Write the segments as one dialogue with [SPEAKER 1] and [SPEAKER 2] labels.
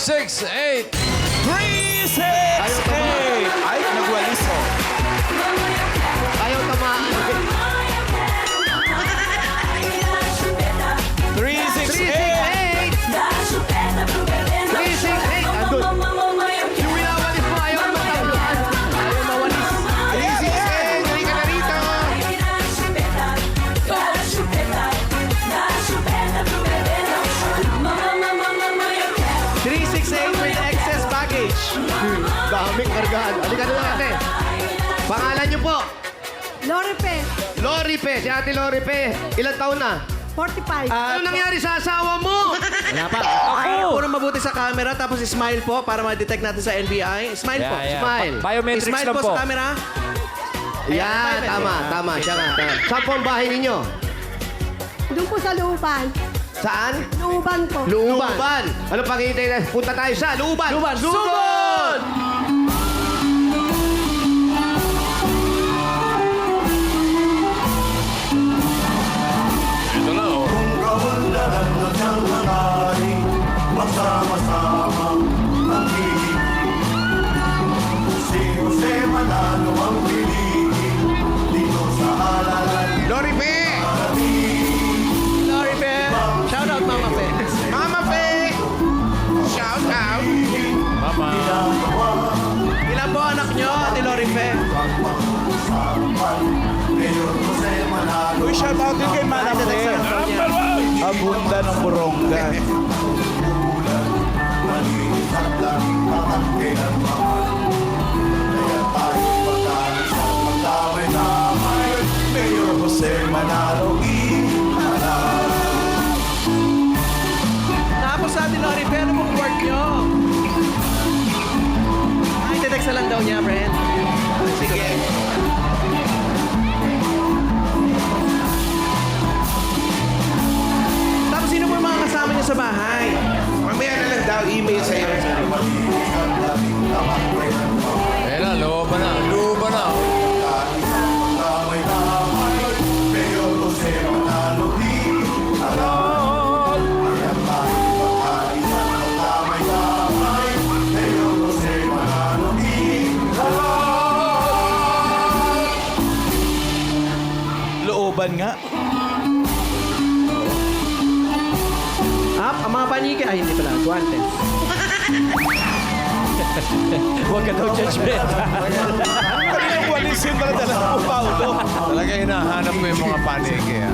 [SPEAKER 1] six, eight. Niyo po?
[SPEAKER 2] Lori Pe,
[SPEAKER 1] Lori Pe. Si ate Lori Pe. Ilang taon na?
[SPEAKER 2] 45.
[SPEAKER 1] Ano nangyari sa asawa mo?
[SPEAKER 3] Wala pa. Okay, puro mabuti sa camera, tapos smile po para ma-detect natin sa NBI. Smile po.
[SPEAKER 4] Yeah.
[SPEAKER 1] Smile.
[SPEAKER 4] Bi- Biometrics
[SPEAKER 3] Smile
[SPEAKER 4] lang
[SPEAKER 3] po
[SPEAKER 4] po.
[SPEAKER 3] sa camera.
[SPEAKER 1] Yan, tama, tama. Siya nga. tama. Saan po ang bahay ninyo?
[SPEAKER 2] Doon po sa Luban.
[SPEAKER 1] Saan?
[SPEAKER 2] Luban po.
[SPEAKER 1] Luban. Ano pag na? Punta tayo sa Luban.
[SPEAKER 3] Luban.
[SPEAKER 1] Sugod!
[SPEAKER 5] Magsama-sama ang kilig Si Jose Manalo ang piliin Dito sa halalan
[SPEAKER 1] Lori Pe!
[SPEAKER 3] Lori Pe. Shout out, Mama Pe.
[SPEAKER 1] Mama Pe! Shout out!
[SPEAKER 4] Mama.
[SPEAKER 3] Ilan po anak nyo, Ate Lori
[SPEAKER 5] Manalo
[SPEAKER 6] Uy, shout out din kay Mana
[SPEAKER 3] Detect sa number niya.
[SPEAKER 6] Ang bunda ng Boronga.
[SPEAKER 3] Tapos sa Ate Lori Pe, ano pong work nyo? Ay, detect sa lang daw niya, friend. Sige. Tapos sino yung mga kasama niyo sa bahay?
[SPEAKER 1] Mamaya na lang daw email sa'yo.
[SPEAKER 4] Ayan na, looban
[SPEAKER 3] ang mga paniki. Ay, hindi pala. Guantes.
[SPEAKER 4] Huwag ka daw judgment.
[SPEAKER 6] Kaninang walis yung dala-dala mo, Paulo.
[SPEAKER 4] Talaga hinahanap mo yung mga paniki, ha?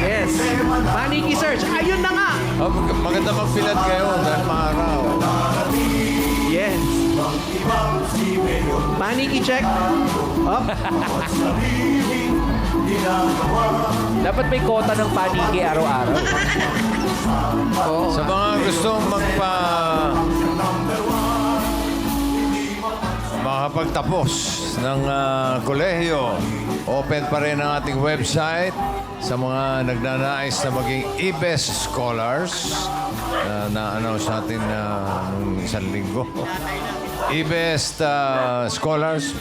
[SPEAKER 3] Yes. Paniki search. Ayun na nga.
[SPEAKER 4] Oh, mag- maganda magpilad kayo dahil maaraw.
[SPEAKER 3] Yes. Paniki check. Up.
[SPEAKER 7] Dapat may kota ng paniki araw-araw.
[SPEAKER 4] Sa mga gustong magpa... makapagtapos ng ah, kolehiyo, open pa rin ang ating website sa mga nagnanais na maging e-best scholars na na-announce natin na nung isang linggo. e-best ah, scholars.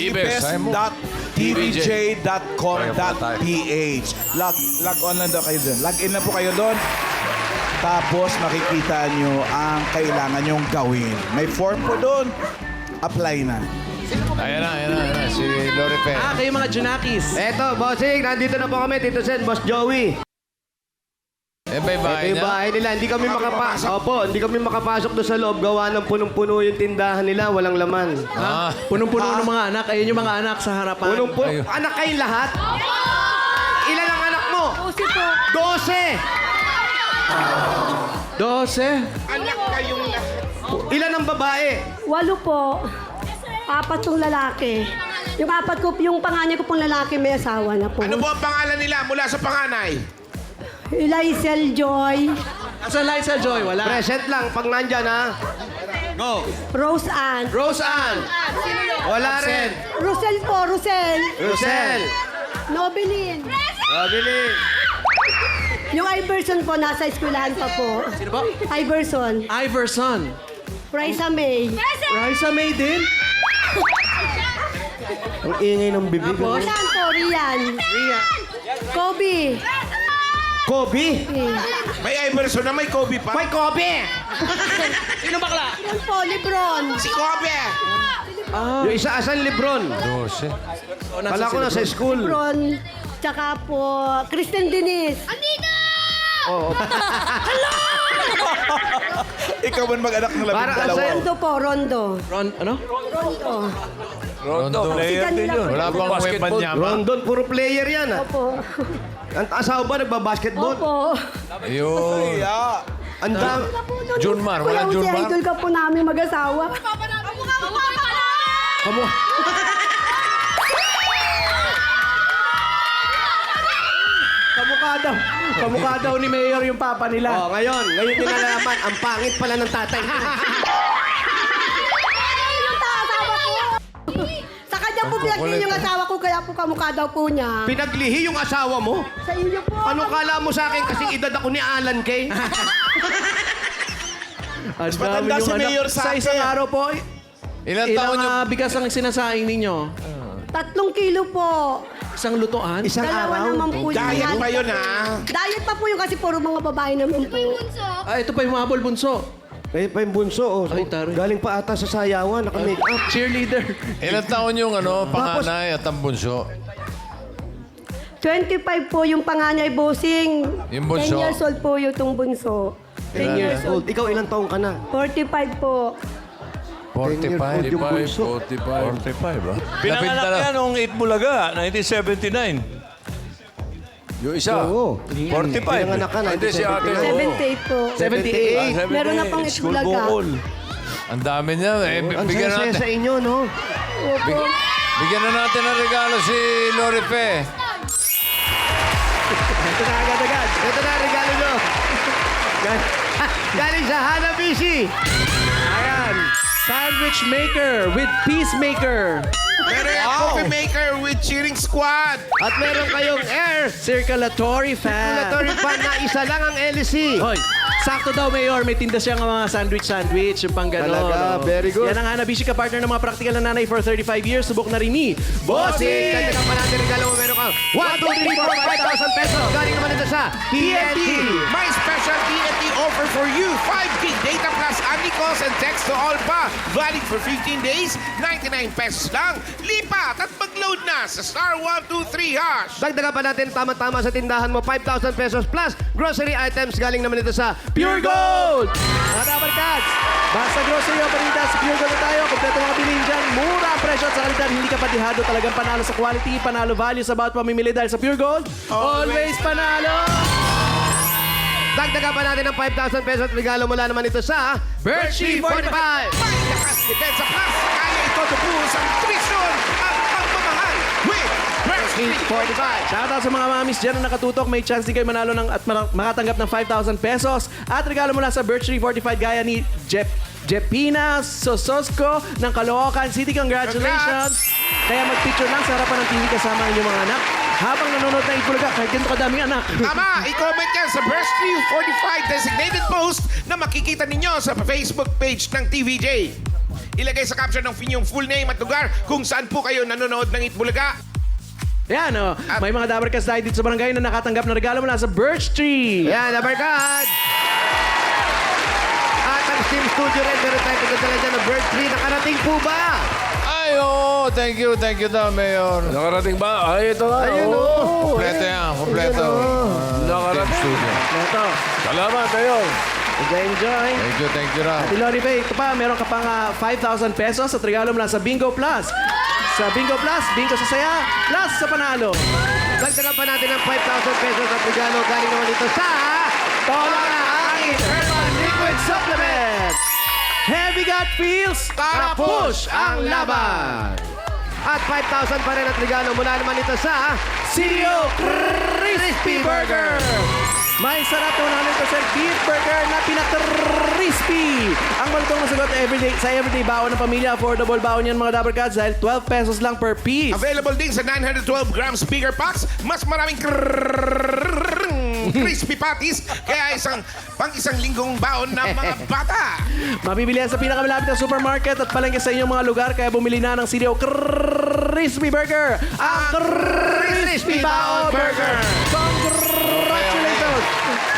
[SPEAKER 4] E-best. ayaw mo?
[SPEAKER 6] best.tvj.com.ph log, log on lang daw kayo doon. Log in na po kayo doon. Tapos makikita nyo ang kailangan nyong gawin. May form po doon. Apply na.
[SPEAKER 4] Ayan na, ayan na, ayan na. Si Lori Pe.
[SPEAKER 3] Ah, kayo mga Junakis.
[SPEAKER 1] Eto, bossing, nandito na po kami, Tito Sen, Boss Joey.
[SPEAKER 4] Eh, bye
[SPEAKER 1] Ito
[SPEAKER 4] bye
[SPEAKER 1] yung
[SPEAKER 4] na.
[SPEAKER 1] bahay nila. Hindi kami makapasok. Opo, hindi kami makapasok doon sa loob. Gawa ng punong-puno yung tindahan nila. Walang laman.
[SPEAKER 4] Ah,
[SPEAKER 3] Punong-puno ng mga anak. Ayun yung mga anak sa harapan.
[SPEAKER 1] Punong-puno.
[SPEAKER 4] Ayun.
[SPEAKER 1] Anak kayong lahat? Ilan ang anak mo?
[SPEAKER 2] Pusi po.
[SPEAKER 1] Dose!
[SPEAKER 3] 12.
[SPEAKER 1] Ilan ang babae?
[SPEAKER 2] Walo po. Apat pong lalaki. Yung apat ko, yung panganay ko pong lalaki may asawa na po.
[SPEAKER 8] Ano po ang pangalan nila mula sa panganay?
[SPEAKER 2] Elizal Joy,
[SPEAKER 3] Asan Liza Joy? Wala.
[SPEAKER 1] Present lang, pag nandyan ha.
[SPEAKER 3] Go.
[SPEAKER 2] Rose Ann.
[SPEAKER 1] Rose Ann. Wala rin.
[SPEAKER 2] Rosel po, Rosel.
[SPEAKER 1] Rosel.
[SPEAKER 2] Nobilin.
[SPEAKER 1] Robili.
[SPEAKER 2] Yung Iverson po, nasa eskwelahan pa po.
[SPEAKER 3] Sino po?
[SPEAKER 2] Iverson.
[SPEAKER 3] Iverson.
[SPEAKER 2] Raisa May.
[SPEAKER 3] Raisa May din.
[SPEAKER 1] Ang ingay ng bibig.
[SPEAKER 3] Tapos?
[SPEAKER 2] Rian po, Rian.
[SPEAKER 3] Ria.
[SPEAKER 2] Kobe.
[SPEAKER 1] Kobe?
[SPEAKER 8] May Iverson na may Kobe pa.
[SPEAKER 1] May Kobe! Sino bakla?
[SPEAKER 2] Yan po, Lebron.
[SPEAKER 8] Si Kobe! Ah.
[SPEAKER 1] Yung isa, asan Lebron?
[SPEAKER 4] 12.
[SPEAKER 1] Kala ko na sa school.
[SPEAKER 2] Lebron. Tsaka po, Kristen Denise. Andito! Oo.
[SPEAKER 6] Ikaw man mag-anak ng labing
[SPEAKER 1] Para
[SPEAKER 6] dalawa.
[SPEAKER 1] asan?
[SPEAKER 2] Rondo po, Rondo.
[SPEAKER 3] Ron, ano?
[SPEAKER 2] Rondo.
[SPEAKER 4] Rondo.
[SPEAKER 2] Player din yun.
[SPEAKER 4] Wala bang weapon niya?
[SPEAKER 1] Rondon, puro player yan. Ah.
[SPEAKER 2] Opo.
[SPEAKER 1] Ang asawa ba nagbabasketball?
[SPEAKER 2] Opo.
[SPEAKER 4] Ayun. Yeah.
[SPEAKER 1] Ang dami.
[SPEAKER 4] Junmar, wala Kulang
[SPEAKER 2] si
[SPEAKER 4] Junmar?
[SPEAKER 2] idol ka po namin mag-asawa.
[SPEAKER 1] Kamu.
[SPEAKER 3] Kamukha daw. Kamukha daw ni Mayor yung papa nila.
[SPEAKER 1] Oh, ngayon, ngayon din nalalaman, ang pangit pala ng tatay.
[SPEAKER 2] niya po pinaglihi yung asawa ko, kaya po kamukha daw po niya.
[SPEAKER 1] Pinaglihi yung asawa mo?
[SPEAKER 2] Sa inyo po.
[SPEAKER 1] Ano kala mo sa akin kasing edad ako ni Alan Kay?
[SPEAKER 3] Mas
[SPEAKER 6] matanda si
[SPEAKER 3] ano.
[SPEAKER 6] Mayor sa
[SPEAKER 3] Sa
[SPEAKER 6] akin.
[SPEAKER 3] isang araw po,
[SPEAKER 4] Ilang
[SPEAKER 3] ilang
[SPEAKER 4] taon yung...
[SPEAKER 3] ah, bigas ang sinasaing ninyo?
[SPEAKER 2] Tatlong kilo po.
[SPEAKER 3] Isang lutuan?
[SPEAKER 1] Isang
[SPEAKER 2] Dalawa naman po
[SPEAKER 8] yun.
[SPEAKER 2] Diet
[SPEAKER 8] pa yun, ha? Ah?
[SPEAKER 2] Diet pa po yun kasi puro mga babae naman po.
[SPEAKER 3] Ah, ito pa yung habol bunso.
[SPEAKER 1] Kayo pa yung bunso, oh.
[SPEAKER 3] Ay, taray.
[SPEAKER 1] Galing pa ata sa sayawan, naka-make up.
[SPEAKER 3] Ah, cheerleader.
[SPEAKER 4] Ilan taon yung ano, panganay at ang bunso?
[SPEAKER 2] 25 po yung panganay bossing.
[SPEAKER 4] Yung bunso?
[SPEAKER 2] 10 years old po yung itong bunso. 10 years old.
[SPEAKER 1] Old, ikaw ilang taong ka na?
[SPEAKER 2] 45 po.
[SPEAKER 4] 45.
[SPEAKER 1] 45, 45.
[SPEAKER 4] 45, ah.
[SPEAKER 9] Pinanganak niya noong 8 Bulaga, 1979. Yung isa,
[SPEAKER 1] Oo.
[SPEAKER 9] 45.
[SPEAKER 1] Pinanganak ka,
[SPEAKER 9] Hindi si ate. oo.
[SPEAKER 2] 78 po.
[SPEAKER 1] 78.
[SPEAKER 9] Ah, ah 78.
[SPEAKER 2] Meron na pang
[SPEAKER 9] School
[SPEAKER 2] itbulaga.
[SPEAKER 9] Ah.
[SPEAKER 4] Ang dami niya. Eh,
[SPEAKER 1] Ang
[SPEAKER 4] bigyan,
[SPEAKER 1] natin, sa inyo, no?
[SPEAKER 2] Opo.
[SPEAKER 4] bigyan na natin ng regalo si Lori Pe.
[SPEAKER 3] Ito na agad-agad.
[SPEAKER 1] Ito na, regalo nyo. Galing sa Hanabishi.
[SPEAKER 3] Ayan. Sandwich maker with peacemaker.
[SPEAKER 8] Meron yung coffee maker with cheering squad.
[SPEAKER 1] At meron kayong air
[SPEAKER 3] circulatory fan.
[SPEAKER 1] Regulatory fan na isa lang ang LEC.
[SPEAKER 3] Hoy, sakto daw, Mayor. May tinda siyang mga sandwich-sandwich, yung pang gano'n.
[SPEAKER 1] Talaga, very good.
[SPEAKER 3] Yan ang hanabisi ka partner ng mga practical na nanay for 35 years. Subok na rin ni
[SPEAKER 1] Bossing! Kanta ka pa natin regalo mo. Meron kang 1, 2, 3, 4, 5,000 pesos. Galing naman nito sa TNT.
[SPEAKER 8] May special TNT offer for you. 5 gig data plus any calls and text to all pa. Valid for 15 days, 99 pesos lang lipat at mag-load na sa star 123 hash.
[SPEAKER 1] Dagdagan pa natin tama-tama sa tindahan mo 5,000 pesos plus grocery items galing naman ito sa
[SPEAKER 3] Pure Gold! Mga kabarkad, basta grocery o paninda sa Pure Gold na tayo. Kompleto mga bilhin dyan. Mura ang presyo at sa kalidad. Hindi ka patihado. Talagang panalo sa quality, panalo value sa bawat pamimili dahil sa Pure Gold. Always, panalo!
[SPEAKER 1] Dagdagan pa natin ng 5,000 pesos at regalo mula naman ito sa Berchi 45!
[SPEAKER 8] Pagkakas, depensa, pas, padubuhos ang trisyon at pagmamahal with Mercy 45.
[SPEAKER 3] Shout out sa mga mamis dyan na nakatutok. May chance din kayo manalo ng, at makatanggap ng 5,000 pesos. At regalo mula sa Birch 345 gaya ni Jeff Jepina Sososco ng Caloocan City. Congratulations! Congrats! Kaya mag-picture lang sa harapan ng TV kasama ang inyong mga anak. Habang nanonood ng Itbulaga, kahit ganito kadaming anak.
[SPEAKER 8] Tama! I-comment yan sa Breast 45 designated post na makikita ninyo sa Facebook page ng TVJ. Ilagay sa caption ng inyong full name at lugar kung saan po kayo nanonood ng Itbulaga.
[SPEAKER 3] Yan, oh. At- may mga Dabarkas tayo dito sa barangay na nakatanggap ng regalo mula sa Birch Tree.
[SPEAKER 1] Yan, Dabarkad! At ang Steam Studio Red, meron tayong pagkasala dyan ng Birch Tree. Nakarating po ba?
[SPEAKER 4] Ay, oo. thank you, thank you daw, Mayor.
[SPEAKER 9] Nakarating ba? Ay, ito na.
[SPEAKER 1] Ayun, oh. oo.
[SPEAKER 4] Kompleto yan, kompleto.
[SPEAKER 9] Ayun,
[SPEAKER 4] oo.
[SPEAKER 3] Ah, Nakarating.
[SPEAKER 9] Team Salamat, Mayor.
[SPEAKER 3] Enjoy, enjoy.
[SPEAKER 4] Thank you, thank you, Rob.
[SPEAKER 3] Ate Lori Bay, ito pa, meron ka pang ah, uh, 5,000 pesos at regalo mo lang sa Bingo Plus. Sa Bingo Plus, Bingo sa Saya, Plus sa Panalo.
[SPEAKER 1] Dagdagan pa natin ng 5,000 pesos at regalo galing naman dito sa...
[SPEAKER 3] Tola Angin Urban Liquid Supplement! Heavy Gut Feels, para push ang laban!
[SPEAKER 1] At 5,000 pa rin at regalo mula naman dito sa...
[SPEAKER 3] CEO Crispy Burger! May sarap na 100% beef burger na pinaka-crispy. Ang malutong masagot everyday, sa everyday bawon ng pamilya. Affordable bawon yan mga Dabber Cats dahil 12 pesos lang per piece.
[SPEAKER 8] Available din sa 912 grams bigger packs. Mas maraming crispy
[SPEAKER 3] patties kaya isang pang isang linggong baon ng mga bata. Mabibili sa pinakamalapit na supermarket at palengke sa inyong mga lugar kaya bumili na ng CDO Crispy Burger. Ang Crispy Baon Burger. burger.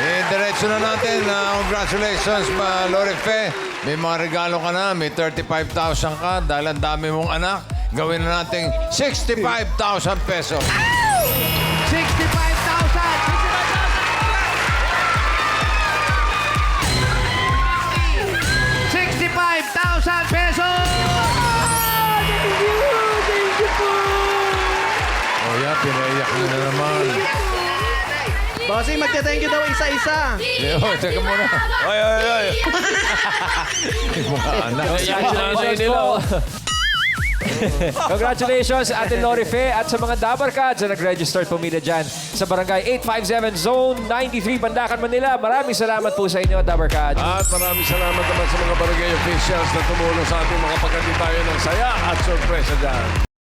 [SPEAKER 4] Eh, diretso na natin. Ah, congratulations, ma Lori Fe. May mga regalo ka na. May 35,000 ka. Dahil ang dami mong anak. Gawin na natin 65,000 pesos.
[SPEAKER 1] 65,000 pesos!
[SPEAKER 4] Oh, yeah, pinaiyak na naman.
[SPEAKER 3] Bossing, magte-thank you daw isa-isa.
[SPEAKER 4] Oh, teka muna.
[SPEAKER 9] Ay, ay, ay.
[SPEAKER 4] Mga anak.
[SPEAKER 7] Congratulations po. Congratulations, Ate Lori Fe at sa mga Dabarkads na nag-register pumila dyan sa Barangay 857 Zone 93, Bandakan, Manila. Maraming salamat po sa inyo, Dabarkads.
[SPEAKER 9] At maraming salamat naman sa mga barangay officials na tumulong sa ating mga pagkatitayo ng saya at sorpresa dyan.